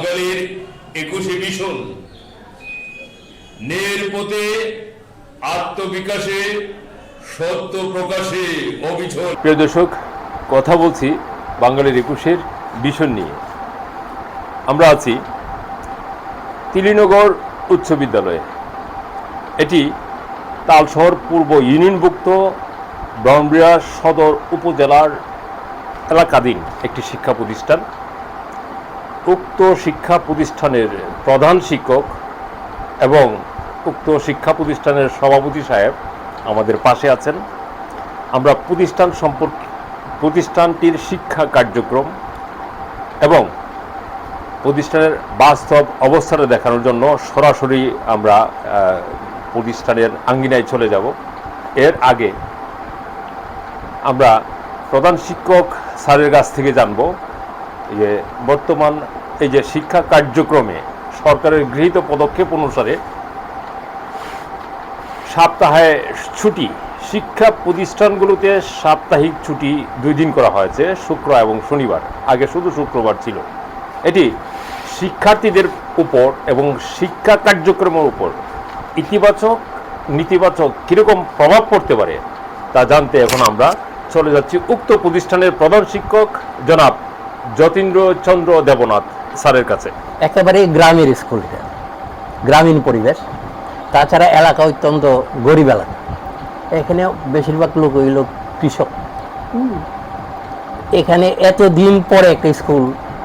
বাঙালির একুশে মিশন নের পথে আত্মবিকাশে সত্য প্রকাশে অবিচল। প্রিয় দর্শক, কথা বলছি বাঙালির একুশের ভীষণ নিয়ে। আমরা আছি তিলিনগর উচ্চ বিদ্যালয়ে। এটি তালশহর পূর্ব ইউনিয়নভুক্ত ব্রহ্মবিয়া সদর উপজেলার এলাকাধীন একটি শিক্ষা প্রতিষ্ঠান। উক্ত শিক্ষা প্রতিষ্ঠানের প্রধান শিক্ষক এবং উক্ত শিক্ষা প্রতিষ্ঠানের সভাপতি সাহেব আমাদের পাশে আছেন। আমরা প্রতিষ্ঠান সম্পর্কে, প্রতিষ্ঠানটির শিক্ষা কার্যক্রম এবং প্রতিষ্ঠানের বাস্তব অবস্থাটা দেখানোর জন্য সরাসরি আমরা প্রতিষ্ঠানের আঙ্গিনায় চলে যাব। এর আগে আমরা প্রধান শিক্ষক স্যারের কাছ থেকে জানব যে বর্তমান এই যে শিক্ষা কার্যক্রমে সরকারের গৃহীত পদক্ষেপ অনুসারে সপ্তাহে ছুটি, শিক্ষা প্রতিষ্ঠানগুলোতে সাপ্তাহিক ছুটি দুই দিন করা হয়েছে, শুক্র এবং শনিবার। আগে শুধু শুক্রবার ছিল। এটি শিক্ষার্থীদের উপর এবং শিক্ষা কার্যক্রমের উপর ইতিবাচক, নেতিবাচক কীরকম প্রভাব পড়তে পারে তা জানতে এখন আমরা চলে যাচ্ছি উক্ত প্রতিষ্ঠানের প্রধান শিক্ষক জনাব যতীন্দ্র চন্দ্র দেবনাথ স্যারের কাছে। একেবারে গ্রামের স্কুল গ্রামীণ পরিবেশ। তাছাড়া এলাকা অত্যন্ত গরিব এলাকা। এখানে বেশিরভাগ লোক হইল কৃষক। এখানে এত দিন পরে একটা স্কুল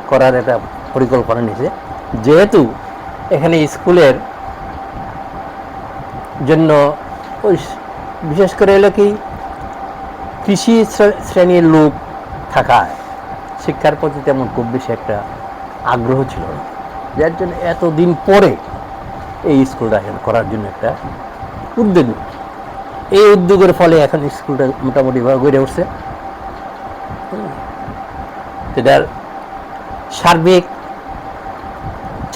করার একটা পরিকল্পনা নিয়েছে। যেহেতু এখানে স্কুলের জন্য ওই বিশেষ করে হলো কি, কৃষি শ্রেণির লোক থাকায় শিক্ষার প্রতি তেমন খুব বেশি একটা আগ্রহ ছিল না যার জন্য এতদিন পরে এই স্কুলটা করার জন্য একটা উদ্যোগ এই উদ্যোগের ফলে এখন স্কুলটা মোটামুটি ভাবে গড়ে উঠছে। এটার সার্বিক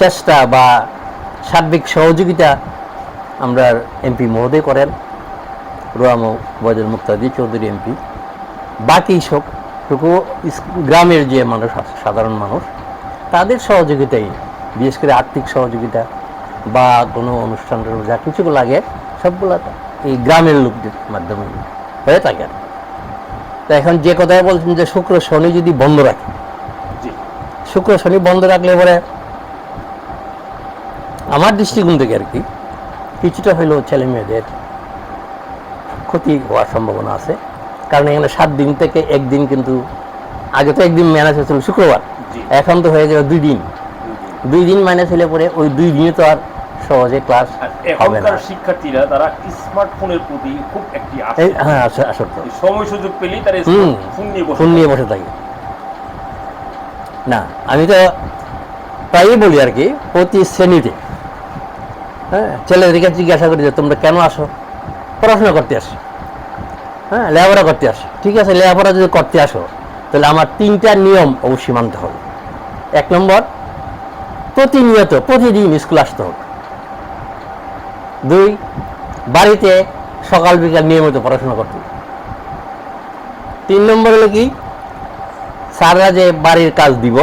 চেষ্টা বা সার্বিক সহযোগিতা আমরা এমপি মহোদয় করেন, রোয়াম বজর মুক্তাদি চৌধুরী এমপি, বাকি সব টুকু গ্রামের যে মানুষ আছে সাধারণ মানুষ তাদের সহযোগিতাই বিশেষ করে আর্থিক সহযোগিতা বা কোনো অনুষ্ঠান যা কিছু লাগে সবগুলো এই গ্রামের লোকদের মাধ্যমে হয়ে থাকে। আর তা এখন যে কথায় বলছেন যে শুক্র শনি যদি বন্ধ রাখে শুক্র শনি বন্ধ রাখলে পরে আমার দৃষ্টিকোণ থেকে আর কি কিছুটা হলেও ছেলে মেয়েদের ক্ষতি হওয়ার সম্ভাবনা আছে। কারণ এখানে সাত দিন থেকে একদিন কিন্তু আগে তো একদিন ম্যানেজ হয়েছিল শুক্রবার। এখন তো হয়ে গেল দুই দিন। দুই দিন। ম্যানেজ হলে পরে ওই দুই দিনে তো আর সহজে ক্লাস এখনকার শিক্ষার্থীরা তারা স্মার্টফোনের প্রতি খুব একটি আসক্ত। হ্যাঁ আসক্ত। সময় সুযোগ পেলেই তারা ফোন নিয়ে বসে ফোন নিয়ে বসে থাকি। না আমি তো প্রায়ই বলি আর কি প্রতি শ্রেণীতে হ্যাঁ ছেলেদেরকে জিজ্ঞাসা করি যে তোমরা কেন আসো? পড়াশোনা করতে আসো? হ্যাঁ লেখাপড়া করতে আসো। ঠিক আছে, লেখাপড়া যদি করতে আসো, তাহলে আমার তিনটা নিয়ম অবশ্যই মানতে হবে। এক নম্বর, প্রতিনিয়ত, প্রতিদিন স্কুল আসতে হবে। দুই, বাড়িতে সকাল বিকাল নিয়মিত পড়াশোনা করতে হবে। তিন নম্বর হলো কি? স্যাররা যে বাড়ির কাজ দিব,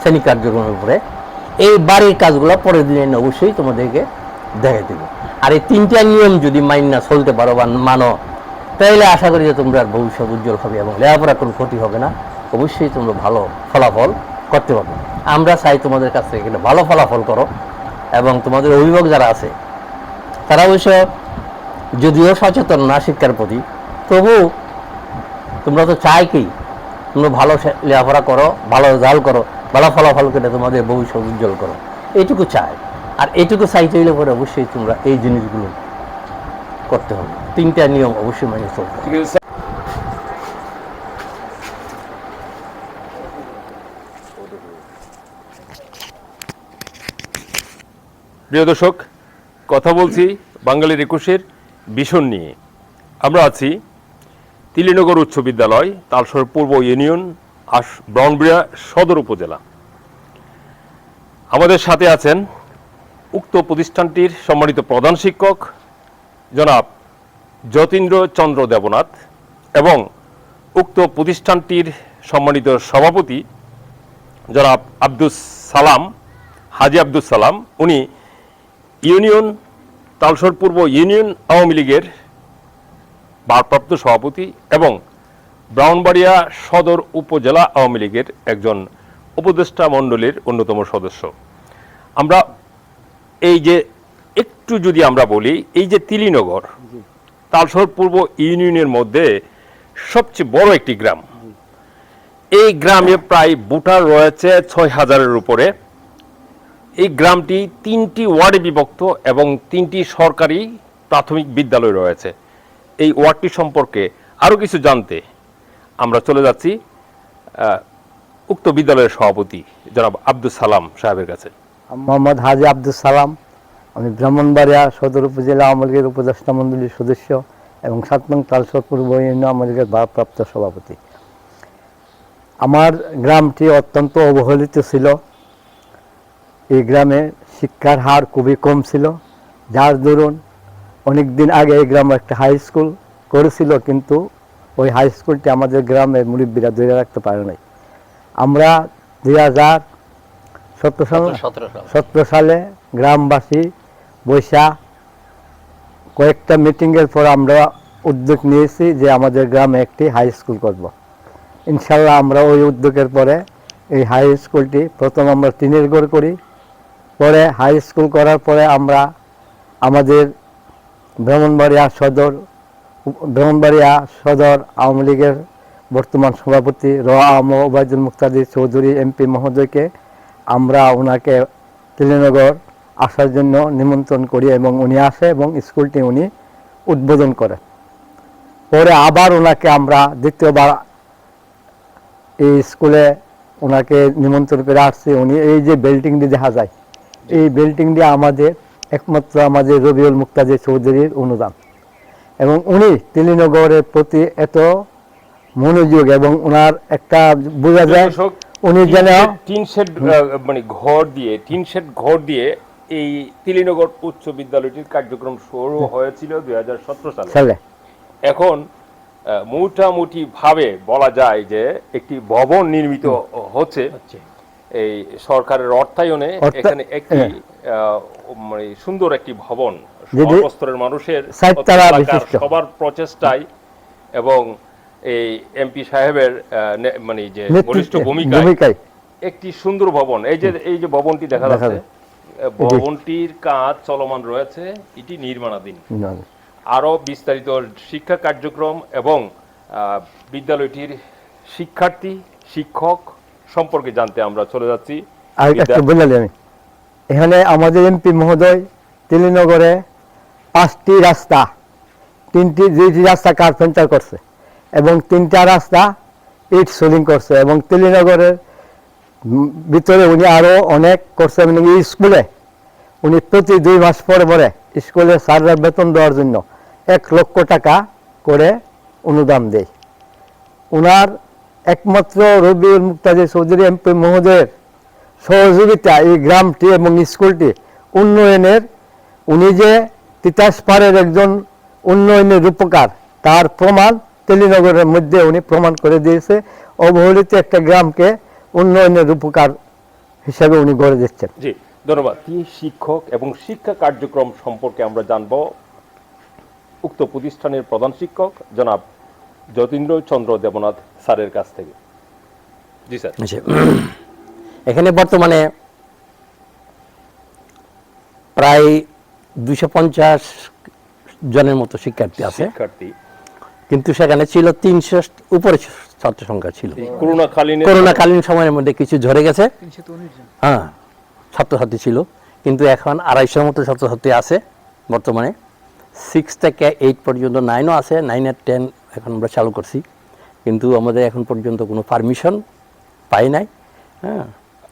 শ্রেণি কার্যক্রমের উপরে, এই বাড়ির কাজগুলো পরের দিনে অবশ্যই তোমাদেরকে দেখে দেবো। আর এই তিনটা নিয়ম যদি মাইন না চলতে পারো বা মানো তাহলে আশা করি যে তোমরা ভবিষ্যৎ উজ্জ্বল হবে এবং লেখাপড়া কোনো ক্ষতি হবে না। অবশ্যই তোমরা ভালো ফলাফল করতে পারবে। আমরা চাই তোমাদের কাছ থেকে ভালো ফলাফল করো এবং তোমাদের অভিভাবক যারা আছে, তারা অবশ্য যদিও সচেতন না শিক্ষার প্রতি, তবু তোমরা তো চাই কি তোমরা ভালো লেখাপড়া করো, ভালো রেজাল্ট করো, ভালো ফলাফল করে তোমাদের ভবিষ্যৎ উজ্জ্বল করো। এইটুকু চাই। আর এইটুকু চাইতে হইলে পরে অবশ্যই তোমরা এই জিনিসগুলো করতে হবে। তিনটা নিয়ম অবশ্যই মেনে চলতে হবে? প্রিয় দর্শক, কথা বলছি বাঙালির একুশের ভীষণ নিয়ে। আমরা আছি তিলিনগর উচ্চ বিদ্যালয় তালসর পূর্ব ইউনিয়ন, আস ব্রাউনবিড়া সদর উপজেলা। আমাদের সাথে আছেন উক্ত প্রতিষ্ঠানটির সম্মানিত প্রধান শিক্ষক জনাব যতীন্দ্র চন্দ্র দেবনাথ এবং উক্ত প্রতিষ্ঠানটির সম্মানিত সভাপতি জনাব আব্দুস সালাম, হাজি আব্দুস সালাম। উনি ইউনিয়ন, তালসর পূর্ব ইউনিয়ন আওয়ামী লীগের ভারপ্রাপ্ত সভাপতি এবং ব্রাউনবাড়িয়া সদর উপজেলা আওয়ামী লীগের একজন উপদেষ্টা মণ্ডলীর অন্যতম সদস্য। আমরা এই যে একটু যদি আমরা বলি এই যে তিলিনগর তালসর পূর্ব ইউনিয়নের মধ্যে সবচেয়ে বড় একটি গ্রাম। এই গ্রামে প্রায় ভোটার রয়েছে ছয় হাজারের উপরে। এই গ্রামটি তিনটি ওয়ার্ডে বিভক্ত এবং তিনটি সরকারি প্রাথমিক বিদ্যালয় রয়েছে। এই ওয়ার্ডটি সম্পর্কে আরও কিছু জানতে আমরা চলে যাচ্ছি আহ, উক্ত বিদ্যালয়ের সভাপতি জনাব আব্দুল সালাম সাহেবের কাছে। মোহাম্মদ হাজি আব্দুল সালাম। আমি ব্রাহ্মণবাড়িয়া সদর উপজেলা আওয়ামী লীগের উপদেষ্টা মণ্ডলীর সদস্য এবং সাত নং তালসর পূর্ব ইউনিয়ন আওয়ামী লীগের ভারপ্রাপ্ত সভাপতি। আমার গ্রামটি অত্যন্ত অবহেলিত ছিল। এই গ্রামে শিক্ষার হার খুবই কম ছিল। যার দরুন অনেক দিন আগে এই গ্রামে একটা হাই স্কুল করেছিল কিন্তু ওই হাই স্কুলটি আমাদের গ্রামের মুরব্বীরা ধরে রাখতে পারে নাই। আমরা দুই হাজার সতেরো সতেরো সাল। সতেরো সালে গ্রামবাসী বৈশা, কয়েকটা মিটিংয়ের পর আমরা উদ্যোগ নিয়েছি যে আমাদের গ্রামে একটি হাই স্কুল করব। ইনশাল্লাহ আমরা ওই উদ্যোগের পরে এই হাই স্কুলটি প্রথম আমরা টিনের ঘর করি পরে হাই স্কুল করার পরে আমরা আমাদের ব্রাহ্মণবাড়িয়া সদর ব্রাহ্মণবাড়িয়া সদর আওয়ামী লীগের বর্তমান সভাপতি র আম ওবায়দুল মুক্তাদির চৌধুরী এমপি মহোদয়কে আমরা ওনাকে তিলেনগর আসার জন্য নিমন্ত্রণ করি এবং উনি আসে এবং স্কুলটি উনি উদ্বোধন করে। পরে আবার ওনাকে আমরা দ্বিতীয়বার এই স্কুলে ওনাকে নিমন্ত্রণ করে আসছি। উনি এই যে বিল্ডিংটি দেখা যায় এই বিল্ডিংটি আমাদের একমাত্র আমাদের রবিউল মুক্তাদির চৌধুরীর অনুদান। এবং উনি তিলিনগরের প্রতি এত মনোযোগ এবং ওনার একটা বোঝা যায় উনি যেন টিন শেড মানে ঘর দিয়ে টিন শেড ঘর দিয়ে এই তিলিনগর উচ্চ বিদ্যালয়টির কার্যক্রম শুরু হয়েছিল দুই সালে। এখন মোটামুটি ভাবে বলা যায় যে একটি ভবন নির্মিত হচ্ছে। এই সরকারের অর্থায়নে এখানে একটি হ্যাঁ। মানে সুন্দর একটি ভবন। সর্বস্তরের মানুষের। সবার প্রচেষ্টায় এবং এই এমপি সাহেবের মানে যে বলিষ্ঠ ভূমিকায় একটি সুন্দর ভবন। এই যে এই যে ভবনটি দেখা যাচ্ছে ভবনটির কাজ চলমান রয়েছে এটি নির্মাণাধীন। আরও বিস্তারিত শিক্ষা কার্যক্রম এবং বিদ্যালয়টির শিক্ষার্থী শিক্ষক সম্পর্কে জানতে আমরা চলে যাচ্ছি। এখানে আমাদের এমপি মহোদয় তিলিনগরে পাঁচটি রাস্তা তিনটি দুইটি রাস্তা কার্পেন্টার করছে এবং তিনটা রাস্তা ইট সোলিং করছে এবং তিলিনগরের ভিতরে উনি আরও অনেক করছে মানে স্কুলে। উনি প্রতি দুই মাস পরে পরে স্কুলের স্যাররা বেতন দেওয়ার জন্য এক লক্ষ টাকা করে অনুদান দেয়। ওনার একমাত্র রবিউল মুক্তাজি চৌধুরী এমপি মহোদয়ের সহযোগিতা এই গ্রামটি এবং স্কুলটি উন্নয়নের, উনি যে তিতাস পাড়ের একজন উন্নয়নের রূপকার, তার প্রমাণ তেলিনগরের মধ্যে উনি প্রমাণ করে দিয়েছে। অবহেলিত একটা গ্রামকে উন্নয়নের রূপকার হিসেবে উনি গড়ে দিচ্ছেন। জি ধন্যবাদ। কি শিক্ষক এবং শিক্ষা কার্যক্রম সম্পর্কে আমরা জানব? উক্ত প্রতিষ্ঠানের প্রধান শিক্ষক জনাব যতীন্দ্র চন্দ্র দেবনাথ স্যারের কাছ থেকে। জি স্যার। আচ্ছা। এখানে বর্তমানে প্রায় দুশো পঞ্চাশ জনের মতো শিক্ষার্থী আছে। শিক্ষার্থী। কিন্তু সেখানে ছিল তিনশো উপরে ছাত্র সংখ্যা ছিল করোনাকালীন সময়ের মধ্যে কিছু ঝরে গেছে। হ্যাঁ ছাত্রছাত্রী ছিল। কিন্তু এখন আড়াইশোর মতো ছাত্রছাত্রী আছে বর্তমানে। সিক্স থেকে এইট পর্যন্ত নাইনও আছে নাইন আর টেন এখন আমরা চালু করছি। কিন্তু আমাদের এখন পর্যন্ত কোনো পারমিশন পাই নাই। হ্যাঁ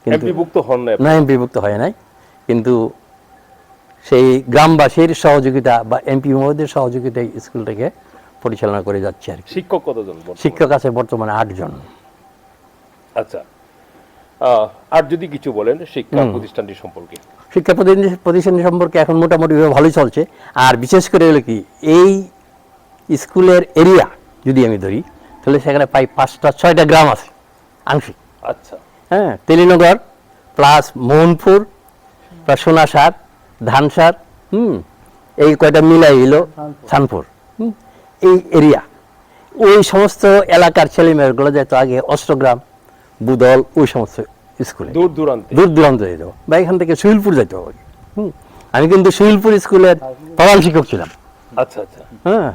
কিন্তু এমপিভুক্ত না বিভক্ত হয় নাই। কিন্তু সেই গ্রামবাসীর সহযোগিতা বা এমপি মহোদয়ের সহযোগিতায় স্কুলটাকে পরিচালনা করে যাচ্ছে আর শিক্ষক কতজন শিক্ষক আছে বর্তমানে আটজন। আচ্ছা। আর যদি কিছু বলেন শিক্ষা প্রতিষ্ঠানটি সম্পর্কে। শিক্ষা প্রতিষ্ঠান প্রতিষ্ঠান সম্পর্কে এখন মোটামুটি ভালোই চলছে। আর বিশেষ করে হলো কি এই স্কুলের এরিয়া যদি আমি ধরি তাহলে সেখানে প্রায় পাঁচটা ছয়টা গ্রাম আছে আংশিক। আচ্ছা। হ্যাঁ তেলিনগর প্লাস মোহনপুর আপনার সোনা সার ধান সার হুম এই কয়টা মিলাই এলো সানপুর এই এরিয়া ওই সমস্ত এলাকার ছেলেমেয়েগুলো যেত আগে অষ্টগ্রাম বুদল ওই সমস্ত স্কুলে। দূর দূরান্তে। দূর দূরান্ত যেত। বা এখান থেকে সুহিলপুর যেত হুম। আমি কিন্তু সুহিলপুর স্কুলের প্রধান শিক্ষক ছিলাম। আচ্ছা আচ্ছা। হ্যাঁ।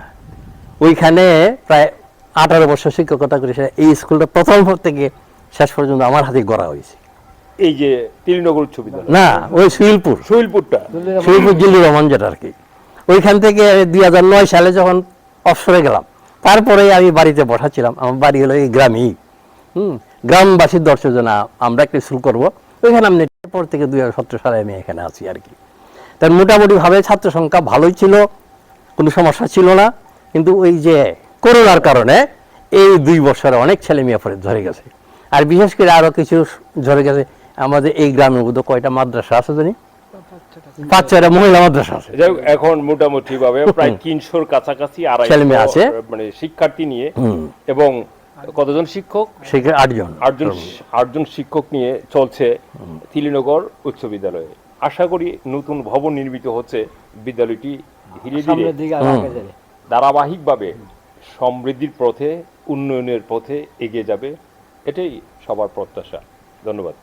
ওইখানে প্রায় আঠারো বছর শিক্ষকতা করেছে এই স্কুলটা প্রথম থেকে শেষ পর্যন্ত আমার হাতে গড়া হয়েছে। এই যে তিরিনগর বিদ্যালয়। না ওই সুহিলপুর শৈলপুরটা সুহিলপুর জিল্লুর রহমান যেটা আর কি। ওইখান থেকে দুই হাজার নয় সালে যখন অবসরে গেলাম। তারপরে আমি বাড়িতে বসাচ্ছিলাম। আমার বাড়ি হলো এই গ্রামেই। হুম? গ্রামবাসীর দর্শনা আমরা একটা স্কুল করব। ওইখানে আমি পর থেকে দুই হাজার সতেরো সালে আমি এখানে আছি আর কি। তার মোটামুটিভাবে ছাত্র সংখ্যা ভালোই ছিল, কোনো সমস্যা ছিল না। কিন্তু ওই যে করোনার কারণে এই দুই বছরে অনেক ছেলে মেয়ে পরে ঝরে গেছে। আর বিশেষ করে আরও কিছু ঝরে গেছে। আমাদের এই গ্রামের মধ্যে কয়টা মাদ্রাসা আছে জানি? পাঁচ ছয়টা মহিলা মাদ্রাসা আছে। যাই এখন মোটামুটি ভাবে প্রায় তিনশোর কাছাকাছি আড়াই আছে। মানে শিক্ষার্থী নিয়ে এবং কতজন শিক্ষক? আটজন। আটজন আটজন শিক্ষক নিয়ে চলছে তিলিনগর উচ্চ বিদ্যালয়ে। আশা করি নতুন ভবন নির্মিত হচ্ছে বিদ্যালয়টি ধীরে ধীরে ধারাবাহিকভাবে সমৃদ্ধির পথে উন্নয়নের পথে এগিয়ে যাবে এটাই সবার প্রত্যাশা। ধন্যবাদ।